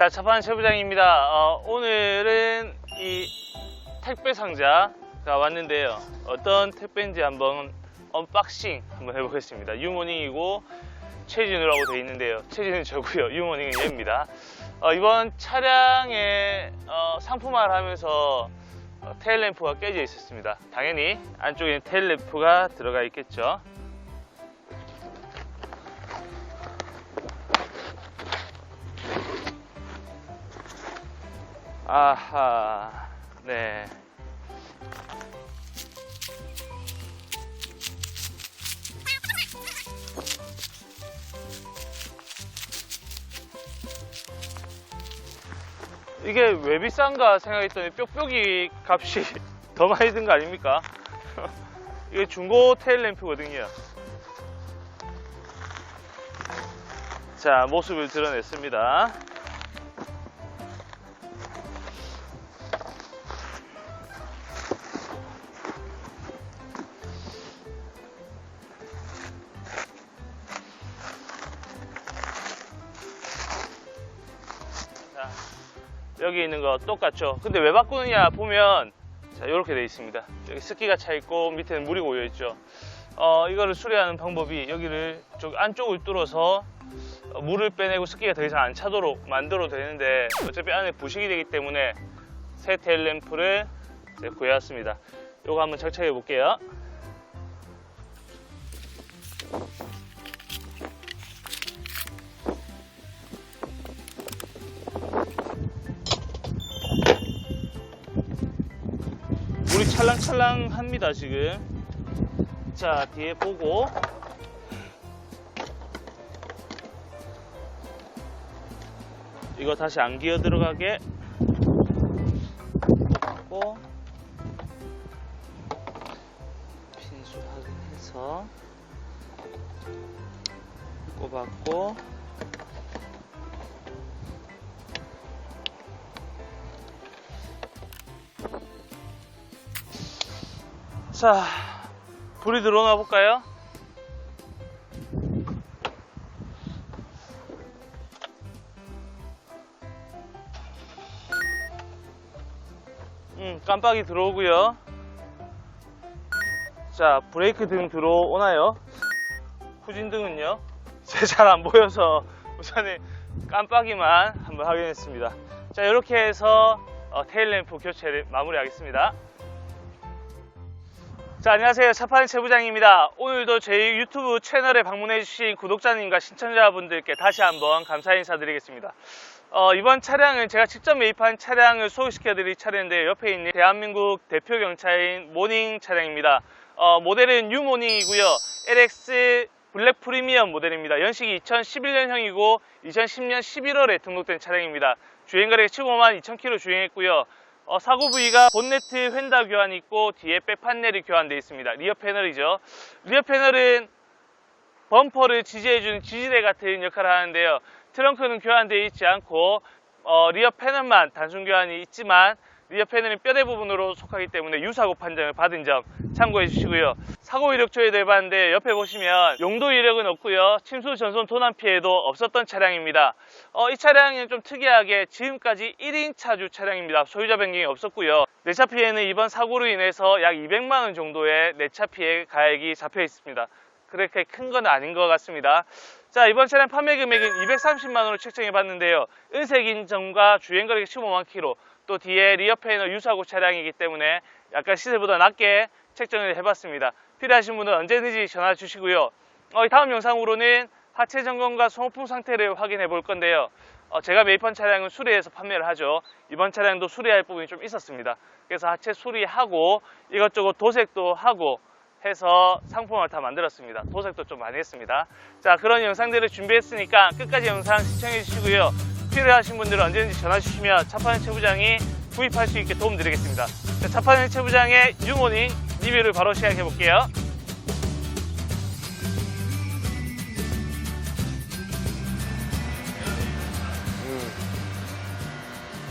자, 차판 최부장입니다. 어, 오늘은 이 택배 상자가 왔는데요. 어떤 택배인지 한번 언박싱 한번 해보겠습니다. 유모닝이고 최진우라고 되어 있는데요. 최진우는 저고요. 유모닝은 얘입니다. 어, 이번 차량에 어, 상품화를 하면서 어, 테일램프가 깨져 있었습니다. 당연히 안쪽에는 테일램프가 들어가 있겠죠. 아하, 네. 이게 왜 비싼가 생각했더니 뾱뾱이 값이 더 많이 든 거 아닙니까? 이게 중고 테일 램프거든요. 자, 모습을 드러냈습니다. 여기 있는 거 똑같죠? 근데 왜 바꾸느냐 보면 자, 이렇게 돼 있습니다. 여기 습기가 차 있고 밑에는 물이 고여 있죠. 어, 이거를 수리하는 방법이 여기를 쪽 안쪽을 뚫어서 어, 물을 빼내고 습기가 더 이상 안 차도록 만들어도 되는데 어차피 안에 부식이 되기 때문에 새 테일 램프를 이제 구해왔습니다. 이거 한번 장착해 볼게요. 찰랑찰랑합니다 지금. 자 뒤에 보고. 이거 다시 안 기어 들어가게. 고. 핀수 확인해서. 꼽았고 자, 불이 들어오나 볼까요? 음, 깜빡이 들어오고요. 자, 브레이크 등 들어오나요? 후진 등은요? 잘안 보여서 우선은 깜빡이만 한번 확인했습니다. 자, 이렇게 해서 어, 테일램프 교체를 마무리하겠습니다. 자, 안녕하세요. 차파는 최부장입니다. 오늘도 저희 유튜브 채널에 방문해 주신 구독자님과 시청자분들께 다시 한번 감사 인사드리겠습니다. 어, 이번 차량은 제가 직접 매입한 차량을 소개시켜 드릴 차량인데 옆에 있는 대한민국 대표 경차인 모닝 차량입니다. 어, 모델은 유모닝이고요. LX 블랙 프리미엄 모델입니다. 연식이 2011년형이고 2010년 11월에 등록된 차량입니다. 주행거리가 15만 2천 킬로 주행했고요. 어, 사고 부위가 본네트 휀다 교환이 있고 뒤에 백 판넬이 교환되어 있습니다. 리어 패널이죠. 리어 패널은 범퍼를 지지해주는 지지대 같은 역할을 하는데요. 트렁크는 교환되어 있지 않고 어, 리어 패널만 단순 교환이 있지만 리어 패널은 뼈대 부분으로 속하기 때문에 유사고 판정을 받은 점 참고해 주시고요. 사고 이력조에도 해봤는데 옆에 보시면 용도 이력은 없고요. 침수 전손 도난 피해도 없었던 차량입니다. 어, 이 차량은 좀 특이하게 지금까지 1인 차주 차량입니다. 소유자 변경이 없었고요. 내차 피해는 이번 사고로 인해서 약 200만 원 정도의 내차 피해 가액이 잡혀 있습니다. 그렇게 큰 건 아닌 것 같습니다. 자, 이번 차량 판매 금액은 230만 원으로 책정해 봤는데요. 은색 인점과 주행거리가 15만 킬로, 또 뒤에 리어 패널 유사고 차량이기 때문에 약간 시세보다 낮게 책정을 해봤습니다. 필요하신 분은 언제든지 전화 주시고요. 어, 이 다음 영상으로는 하체 점검과 소모품 상태를 확인해 볼 건데요. 어, 제가 매입한 차량은 수리해서 판매를 하죠. 이번 차량도 수리할 부분이 좀 있었습니다. 그래서 하체 수리하고 이것저것 도색도 하고 해서 상품을 다 만들었습니다. 도색도 좀 많이 했습니다. 자, 그런 영상들을 준비했으니까 끝까지 영상 시청해 주시고요. 필요하신 분들은 언제든지 전화 주시면 차파는 최부장이 구입할 수 있게 도움 드리겠습니다. 자, 차파는 최부장의 유모닝 리뷰를 바로 시작해 볼게요.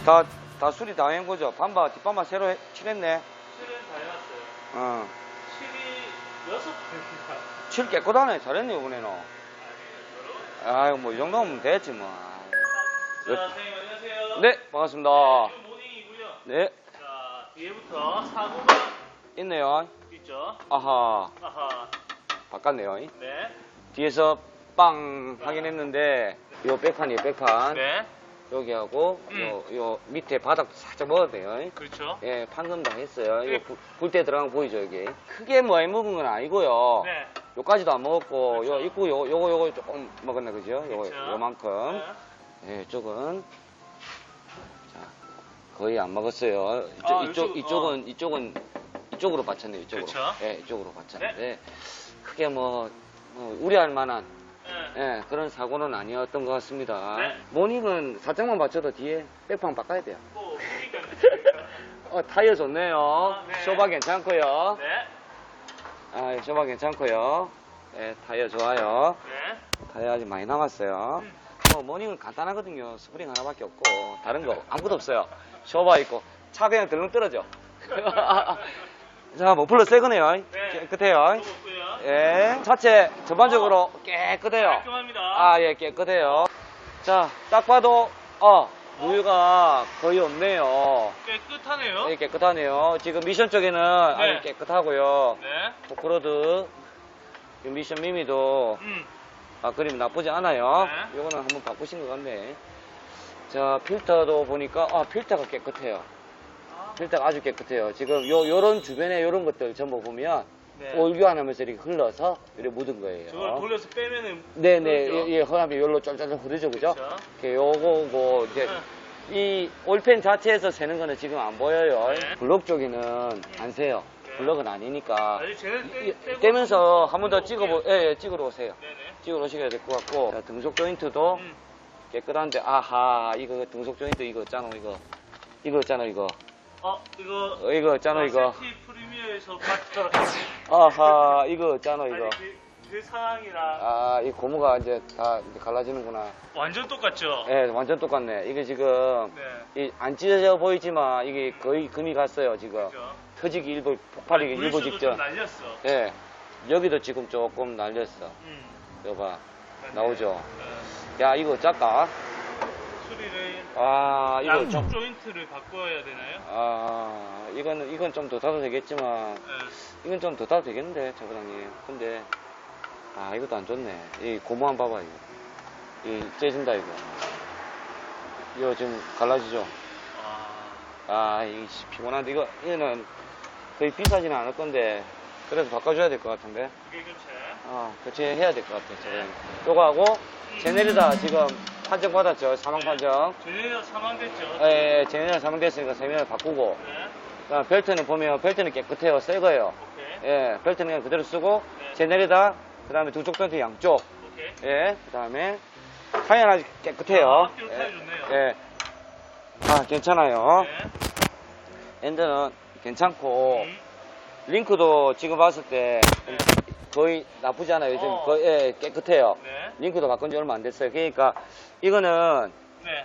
다, 다 수리 다 한 거죠? 반바, 뒷반바 새로 해- 칠했네. 실은 다 해놨어요. 어. 실이 여섯 개입니다. 칠 깨끗하네. 잘했네, 이번에는. 아유, 뭐, 이 정도면 됐지, 뭐. 선생님 안녕하세요. 네, 반갑습니다. 지금 모닝이고요. 네, 자, 뒤에부터 사고가 있네요. 있죠. 아하, 아하. 바꿨네요. 네. 뒤에서 빵 하긴 했는데, 요 백판이에요, 백판. 네. 여기하고, 음. 요, 요 밑에 바닥 살짝 돼요. 그렇죠. 예, 판금 다 했어요. 네. 이거 굴때 들어간 거 보이죠, 여기? 크게 많이 먹은 건 아니고요. 네. 요까지도 안 먹었고, 그렇죠. 요 있고, 요, 요거, 요거 조금 먹었네, 그죠? 요거, 그렇죠. 요만큼. 네. 예, 이쪽은 자 거의 안 먹었어요. 이쪽, 아, 이쪽 이쪽, 이쪽은 이쪽은 이쪽으로 받쳤네요. 이쪽으로. 그렇죠. 예, 이쪽으로 받쳤는데 크게 뭐, 뭐 우려할 만한 네. 예, 그런 사고는 아니었던 것 같습니다. 네. 모닝은 살짝만 받쳐도 뒤에 백판 바꿔야 돼요. 뭐. 어, 타이어 좋네요. 아, 네. 쇼바 괜찮고요. 네. 아, 쇼바 괜찮고요. 예, 타이어 좋아요. 네. 타이어 아직 많이 남았어요. 음. 뭐 모닝은 간단하거든요. 스프링 하나밖에 없고 다른 거 아무것도 없어요. 쇼바 있고 차 그냥 들렁 떨어져. 자, 머플러 새 거네요. 네. 깨끗해요. 예. 차체 전반적으로 깨끗해요. 깔끔합니다. 아, 예, 깨끗해요. 자, 딱 봐도 어, 우유가 거의 없네요. 깨끗하네요. 예, 깨끗하네요. 지금 미션 쪽에는 아주 깨끗하고요. 네. 포크로드 미션 미미도 음. 아, 그림 나쁘지 않아요. 네. 요거는 한번 바꾸신 것 같네. 자, 필터도 보니까, 아, 필터가 깨끗해요. 아, 필터가 아주 깨끗해요. 지금 요, 요런 주변에 요런 것들 전부 보면, 네. 올교 안 하면서 이렇게 흘러서, 이렇게 묻은 거예요. 저걸 돌려서 빼면은. 네네, 그러죠? 예, 예, 허람이 요로 쫄쫄쫄 흐르죠, 그죠? 그렇죠. 이렇게 요거고, 이제, 네. 이 올펜 자체에서 새는 거는 지금 안 보여요. 네. 블록 쪽에는 안 새요. 네. 블록은 아니니까. 아니, 떼- 떼면서 한 번 더. 찍어보, 예, 예, 찍으러 오세요. 네네. 찍어 놓으셔야 될 것 같고 자, 등속 조인트도 음. 깨끗한데 아하 이거 등속 조인트 이거 있잖아 이거 이거 있잖아 이거 어, 이거. 어, 이거 있잖아 이거 세티 프리미어에서 봤더라. 아하 이거 있잖아 이거 아니, 그, 그 상황이랑 아이 고무가 이제 다 이제 갈라지는구나 완전 똑같죠? 예 완전 똑같네 이게 지금 네. 이안 찢어져 보이지만 이게 거의 금이 갔어요 지금 그죠? 터지기 일보 폭발이 일보 물수도 직전. 예 여기도 지금 조금 날렸어 음. 이거 봐. 나오죠 네. 야 이거 수리를 아 이거 양쪽 좀 조인트를 바꿔야 되나요? 아, 이거는, 이건 좀 더 타도 되겠지만, 네. 이건 좀 더 타도 되겠는데, 차부장님. 근데, 아, 이것도 안 좋네. 이 고무 한 봐봐, 이거. 이, 째진다, 이거. 이거 지금 갈라지죠? 아, 아, 이 피곤한데, 이거, 이거는 거의 비싸지는 않을 건데, 그래도 바꿔줘야 될 것 같은데. 그게 교체. 아, 교체해야 될 것 같아, 차부장님. 요거 하고, 제네리다 지금 판정 받았죠? 사망 판정. 전혀 사망됐죠? 예, 제네리다 사망됐으니까 세면을 바꾸고, 네. 그다음 벨트는 보면 벨트는 깨끗해요. 새 거예요. 오케이. 예, 벨트는 그냥 그대로 쓰고 네. 제네리다 그 다음에 두쪽 벨트 양쪽. 오케이. 예, 그 다음에 타이어는 아주 깨끗해요. 아, 타이어 좋네요. 예. 아, 괜찮아요. 네. 엔드는 괜찮고 음. 링크도 지금 봤을 때 네. 거의 나쁘지 않아요. 지금 어. 거의 예, 깨끗해요. 네. 링크도 바꾼 지 얼마 안 됐어요. 그러니까 이거는 네.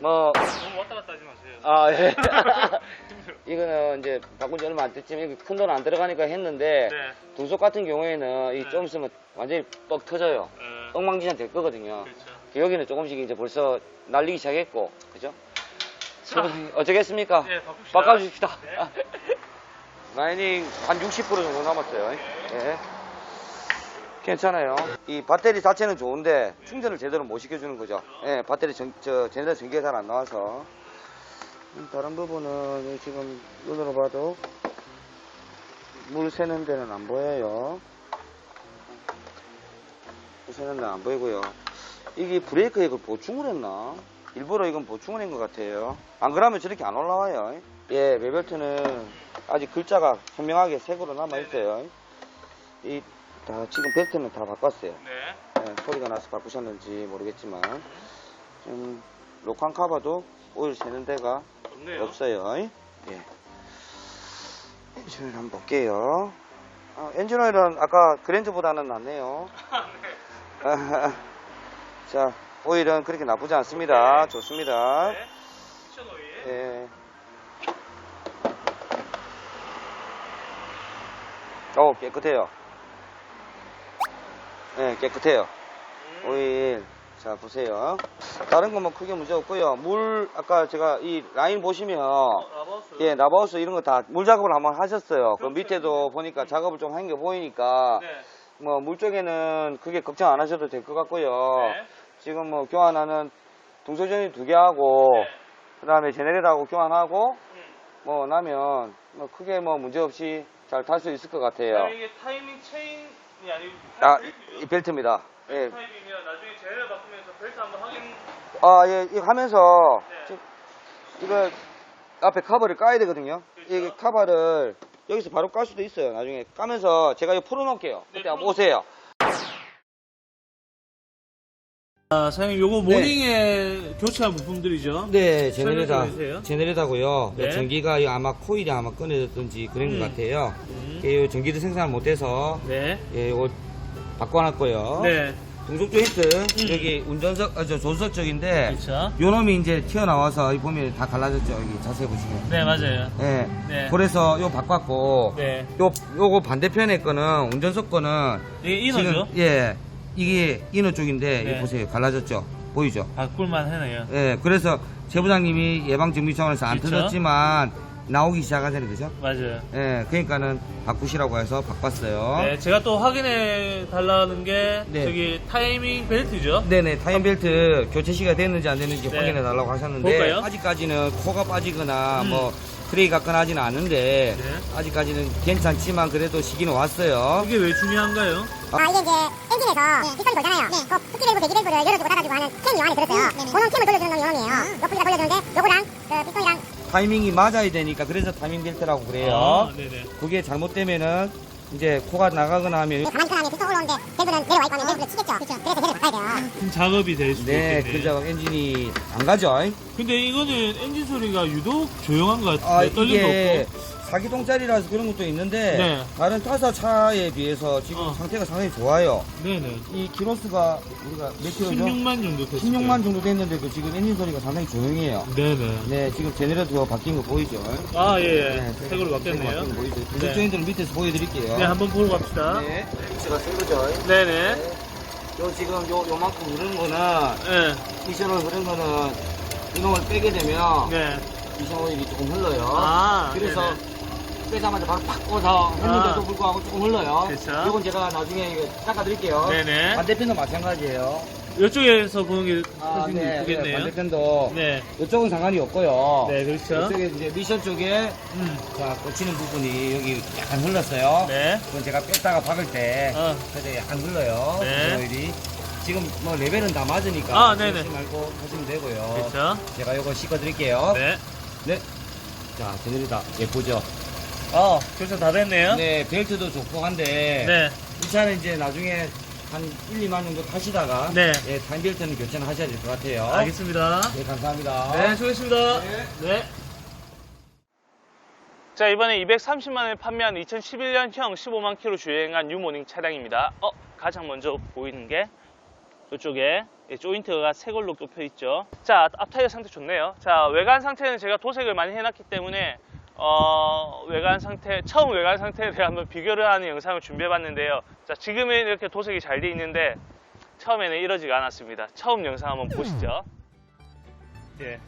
뭐 너무 왔다 갔다 하지 마세요. 아, 예. 이거는 이제 바꾼 지 얼마 안 됐지만 큰 돈 안 들어가니까 했는데 네. 등속 같은 경우에는 이 네. 좀 있으면 완전히 뻑 터져요. 네. 엉망진창 될 거거든요. 그렇죠. 여기는 조금씩 이제 벌써 날리기 시작했고, 그죠? 자. 어쩌겠습니까? 네, 바꿉시다. 바꿔줍시다. 네. 라이닝 한 60% 정도 남았어요. 예. 괜찮아요. 이 배터리 자체는 좋은데 충전을 제대로 못 시켜주는 거죠. 예, 배터리 전, 저, 제대로 전기가 잘 안 나와서. 음, 다른 부분은 지금 눈으로 봐도 물 새는 데는 안 보여요. 물 새는 데는 안 보이고요. 이게 브레이크에 이걸 보충을 했나? 일부러 이건 보충을 한 것 같아요. 안 그러면 저렇게 안 올라와요. 예, 외벨트는 아직 글자가 선명하게 색으로 남아있어요. 이, 다, 지금 벨트는 다 바꿨어요. 네. 예, 소리가 나서 바꾸셨는지 모르겠지만, 좀, 로칸 카바도 오일 새는 데가 좋네요. 없어요. 예. 엔진오일 한번 볼게요. 아, 엔진오일은 아까 그랜저보다는 낫네요. 네. 자, 오일은 그렇게 나쁘지 않습니다. 네. 좋습니다. 네. 예. 오, 깨끗해요. 예, 깨끗해요. 음. 오일 자, 보세요. 다른 건 뭐 크게 문제 없고요. 물, 아까 제가 이 라인 보시면, 라바우스. 예, 나바우스 이런 거 다 물 작업을 한번 하셨어요. 그 그렇죠. 밑에도 보니까 작업을 좀 한 게 보이니까, 네. 뭐 물 쪽에는 크게 걱정 안 하셔도 될 것 같고요. 네. 지금 뭐 교환하는 동소전이 두 개 하고, 네. 그 다음에 제네레이터하고 교환하고, 음. 뭐 나면 뭐 크게 뭐 문제 없이 잘 탈 수 있을 것 같아요. 그다음에 이게 타이밍 체인이 아니고 아, 벨트죠? 이, 이 벨트입니다. 예. 타이밍이면 나중에 제네를 바꾸면서 벨트 한번 확인. 아, 예, 이거 하면서, 네. 지금 이거 앞에 커버를 까야 되거든요. 그렇죠. 이 커버를 여기서 바로 깔 수도 있어요. 나중에 까면서 제가 이거 풀어놓을게요. 네, 그때 한번 풀어- 오세요. 아, 사장님 요거 네. 모닝에 교체한 부품들이죠? 네, 설명 좀 해주세요. 제네레이터고요. 네. 전기가 이거 아마 코일이 아마 끊어졌든지 그런 음. 것 같아요. 음. 이 전기를 생산을 못해서 네. 예, 이거 바꿔놨고요. 네. 동속 조인트 음. 여기 운전석, 아, 저 조수석 쪽인데 그렇죠. 요 놈이 이제 튀어나와서 이 보면 다 갈라졌죠. 여기 자세히 보시면. 네, 맞아요. 예. 네. 그래서 요 바꿨고 네. 요 요거 반대편에 거는 운전석 거는 이게 인어죠? 지금 예 이게 인어 쪽인데 네. 이거 보세요 갈라졌죠 보이죠 바꿀만 하네요. 예 그래서 제 부장님이 예방 정비 차원에서 안 그쵸? 터졌지만 나오기 시작하잖아요 그죠 맞아요. 예 그러니까는 바꾸시라고 해서 바꿨어요 네, 제가 또 확인해 달라는 게 네. 저기 타이밍 벨트죠? 네네 타임벨트 교체 시가 됐는지 안 됐는지 네. 확인해 달라고 하셨는데 볼까요? 아직까지는 코가 빠지거나 음. 뭐 브레이크가 끊어지는 않는데 네. 아직까지는 괜찮지만 그래도 시기는 왔어요 이게 왜 중요한가요? 아, 이게 이제 엔진에서 piston이 돌잖아요. 그 흡기밸브, 배기밸브를 열어주고 닫아주고 하는 캠이 요 안에 들었어요. 그런 캠을 돌려주는 놈이 요놈이에요. 요프기가 돌려주는데 요거랑 그 피스톤이랑 타이밍이 맞아야 되니까 그래서 타이밍 벨트라고 그래요. 아, 네네. 그게 잘못되면은 이제 코가 나가거나 하면 가만히 있거나 하면 피스톤 올라오는데 밸브는 내려와 있고 하면 밸브를 치겠죠. 그래서 걔를 바꿔야 돼요. 큰 작업이 될 수도 네, 있겠네. 그저 엔진이 안 가죠. 근데 이거는 엔진 소리가 유독 조용한 것 같은데 아, 떨림도 이게 없고. 사기동짜리라서 그런 것도 있는데 네. 다른 타사 차에 비해서 지금 어. 상태가 상당히 좋아요. 네네. 이 키로수가 우리가 몇 킬로죠? 16만 정도 됐어요. 16만 정도 됐는데 그 지금 엔진 소리가 상당히 조용해요. 네네. 네, 지금 제네레이터 바뀐 거 보이죠? 아, 예, 예. 네, 색으로 바뀌었네요. 바뀐 거 보이죠? 네. 조인트를 밑에서 보여드릴게요. 네, 한번 보러 갑시다. 네, 제가 쓴 거죠. 네네. 요 지금 요 요만큼 흐른 거는 네. 이셔널 흐른 거는 이놈을 빼게 되면 네. 이셔널이 조금 흘러요. 아, 그래서 네네. 빼자마자 바로 팍 꽂아 했는데도 아. 불구하고 조금 흘러요. 그쵸. 이건 제가 나중에 이거 닦아드릴게요. 네네. 반대편도 마찬가지예요. 이쪽에서 보는 게 아, 훨씬 네, 이쁘겠네요. 반대편도 네. 이쪽은 상관이 없고요. 네, 그렇죠. 이쪽에 이제 미션 쪽에 음. 자 꽂히는 부분이 여기 약간 흘렀어요. 네. 그건 제가 뺐다가 박을 때 어. 그래도 약간 흘러요. 네. 오일이 지금 뭐 레벨은 다 맞으니까 아, 네네. 그러지 말고 하시면 되고요. 그렇죠. 제가 요거 씻어드릴게요. 네. 네. 자, 제네리다 예쁘죠? 어, 교체 다 됐네요. 네, 벨트도 좋고 한데 네. 이 차는 이제 나중에 한 1, 2만 정도 타시다가 네. 예, 타임벨트는 교체는 하셔야 될 것 같아요. 알겠습니다. 네, 감사합니다. 네, 수고했습니다. 네. 네. 자, 이번에 230만을 판매한 2011년형 15만 킬로 주행한 뉴모닝 차량입니다. 어, 가장 먼저 보이는 게 이쪽에 예, 조인트가 새 걸로 꼽혀 있죠. 자, 앞 타이어 상태 좋네요. 자, 외관 상태는 제가 도색을 많이 해놨기 때문에 어, 외관 상태, 처음 외관 상태에 대해 한번 비교를 하는 영상을 준비해 봤는데요. 자, 지금은 이렇게 도색이 잘 돼 있는데 처음에는 이러지가 않았습니다. 처음 영상 한번 보시죠. 예.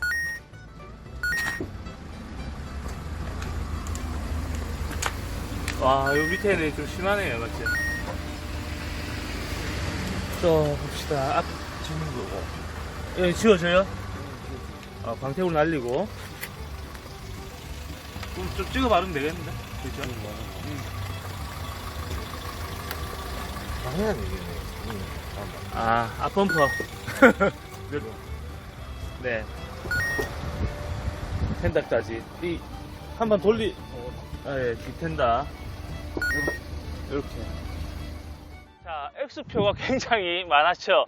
와, 요 밑에는 좀 심하네요, 맞지? 또 봅시다. 앞 지는 거고. 예, 지워져요? 어, 광택으로 날리고. 좀, 좀 찍어 바르면 되겠는데? 그죠? 해야 되겠네. 아, 앞범퍼. 네. 텐다까지. 이, 한번 돌리, 아, 예, 뒷텐다. 이렇게. 자, X표가 굉장히 많았죠.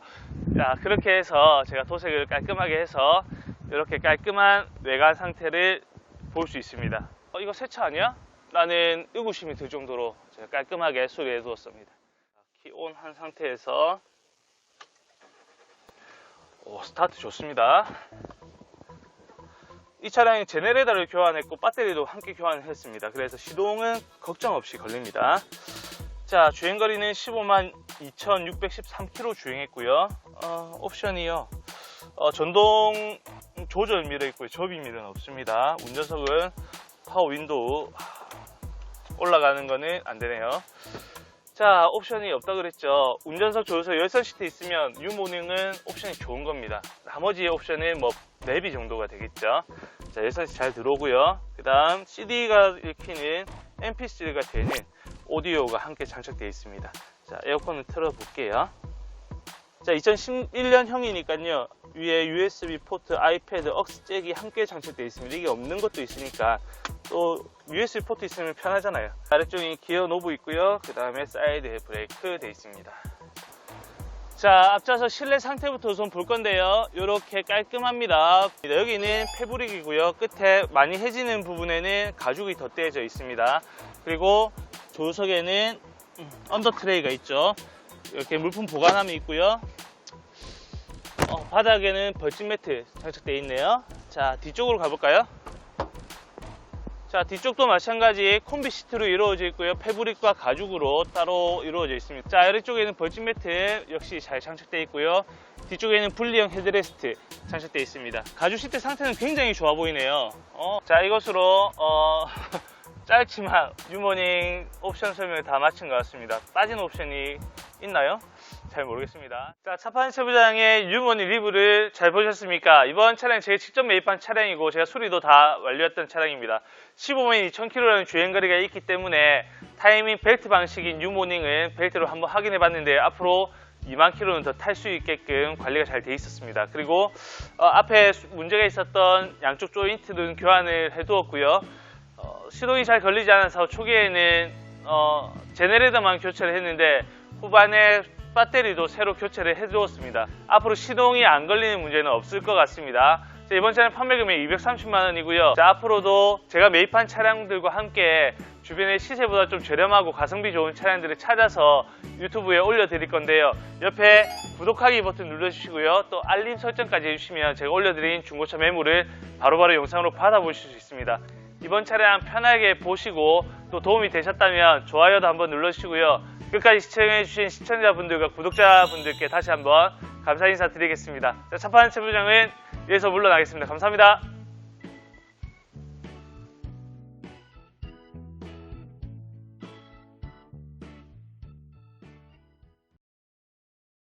자, 그렇게 해서 제가 도색을 깔끔하게 해서 이렇게 깔끔한 외관 상태를 볼 수 있습니다. 어, 이거 새 차 아니야? 나는 의구심이 들 정도로 제가 깔끔하게 수리해 두었습니다. 키온 한 상태에서 오, 스타트 좋습니다. 이 차량이 제네레이터를 교환했고 배터리도 함께 교환을 했습니다. 그래서 시동은 걱정 없이 걸립니다. 자, 주행거리는 15만 2,613km 주행했고요. 어, 옵션이요. 어, 전동 조절 미러 있고요. 접이 미러는 없습니다. 운전석은 파워 윈도우 올라가는 거는 안 되네요. 자, 옵션이 없다 그랬죠. 운전석 조수석 열선 시트 있으면 유모닝은 옵션이 좋은 겁니다. 나머지 옵션은 뭐 내비 정도가 되겠죠. 자, 열선 시트 잘 들어오고요. 그 다음 CD가 읽히는 MP3가 되는 오디오가 함께 장착되어 있습니다. 자, 에어컨을 틀어 볼게요. 자, 2011년형이니까요. 위에 USB 포트, 아이패드, 억스 잭이 함께 장착되어 있습니다. 이게 없는 것도 있으니까 또 USB 포트 있으면 편하잖아요. 아래쪽에 기어 노브 있고요. 그 다음에 사이드 브레이크 되어 있습니다. 자, 앞좌석 실내 상태부터 우선 볼 건데요. 이렇게 깔끔합니다. 여기는 패브릭이고요. 끝에 많이 해지는 부분에는 가죽이 덧대져 있습니다. 그리고 조수석에는 음, 언더 트레이가 있죠. 이렇게 물품 보관함이 있고요. 어, 바닥에는 벌집 매트 장착되어 있네요. 자, 뒤쪽으로 가볼까요? 자, 뒤쪽도 마찬가지 콤비 시트로 이루어져 있고요. 패브릭과 가죽으로 따로 이루어져 있습니다. 자, 아래쪽에는 벌집 매트 역시 잘 장착되어 있고요. 뒤쪽에는 분리형 헤드레스트 장착되어 있습니다. 가죽 시트 상태는 굉장히 좋아 보이네요. 어, 자, 이것으로 어, 짧지만 유모닝 옵션 설명을 다 마친 것 같습니다. 빠진 옵션이 있나요? 잘 모르겠습니다. 자, 차판 세부장의 유모닝 리뷰를 잘 보셨습니까? 이번 차량 제가 직접 매입한 차량이고 제가 수리도 다 완료했던 차량입니다. 15만 2,000km라는 주행거리가 있기 때문에 타이밍 벨트 방식인 유모닝은 벨트로 한번 확인해 봤는데 앞으로 2만 킬로는 더 탈 수 있게끔 관리가 잘 돼 있었습니다. 그리고 어, 앞에 수- 문제가 있었던 양쪽 조인트는 교환을 해두었고요. 어, 시동이 잘 걸리지 않아서 초기에는 어, 제네레이터만 교체를 했는데 후반에 배터리도 새로 교체를 해두었습니다. 앞으로 시동이 안 걸리는 문제는 없을 것 같습니다. 자, 이번 차량 판매 금액 230만 원이고요. 자, 앞으로도 제가 매입한 차량들과 함께 주변의 시세보다 좀 저렴하고 가성비 좋은 차량들을 찾아서 유튜브에 올려드릴 건데요. 옆에 구독하기 버튼 눌러주시고요. 또 알림 설정까지 해주시면 제가 올려드린 중고차 매물을 바로바로 영상으로 받아보실 수 있습니다. 이번 차량 편하게 보시고 또 도움이 되셨다면 좋아요도 한번 눌러주시고요. 끝까지 시청해주신 시청자분들과 구독자분들께 다시 한번 감사 인사 드리겠습니다. 자, 차판 최부장은 여기서 물러나겠습니다. 감사합니다.